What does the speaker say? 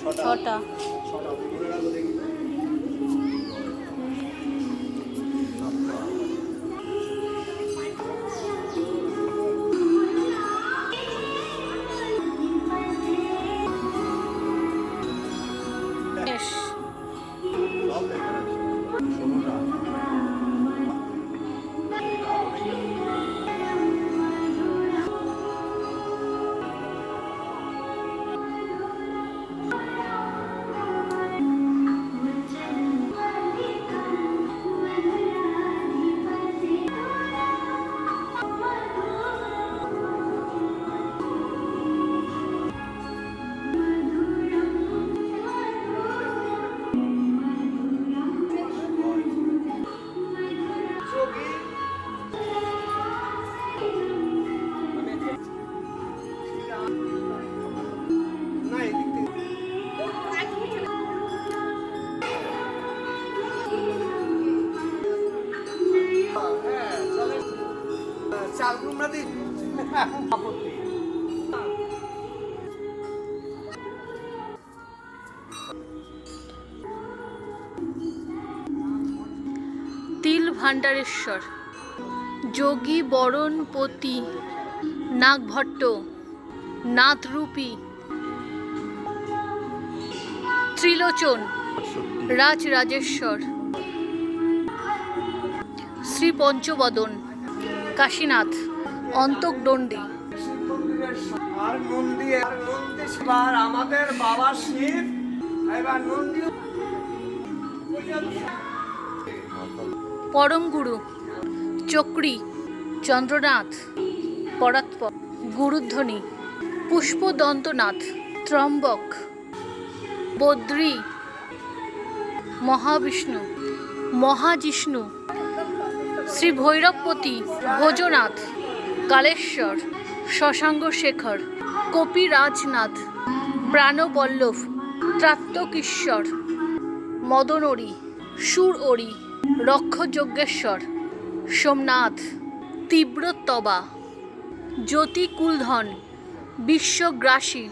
ছটা বেশ। তিল ভাণ্ডারেশ্বর যোগী বরণপতি নাগভট্ট নাথরূপী ত্রিলোচন রাজ রাজেশ্বর শ্রী পঞ্চবদন কাশীনাথ অন্তকদণ্ডী আর নন্দী আর নন্দী এবার আমাদের বাবা শিব। এবার নন্দী পরম গুরু চক্রী চন্দ্রনাথ পরাৎপর গুরুধ্বনি পুষ্পদন্তনাথ ত্রম্বক বদ্রী মহাবিষ্ণু মহাজিষ্ণু শ্রী ভৈরবপতি ভোজনাথ, কালেশ্বর শশাঙ্গ শেখর কপিরাজনাথ প্রাণবল্লভ ত্রাত্তকীশ্বর মদনরী, সুরঅরি, রক্ষযজ্ঞেশ্বর, সোমনাথ, তীব্রতবা, জ্যোতিকুলধন, বিশ্বগ্রাসী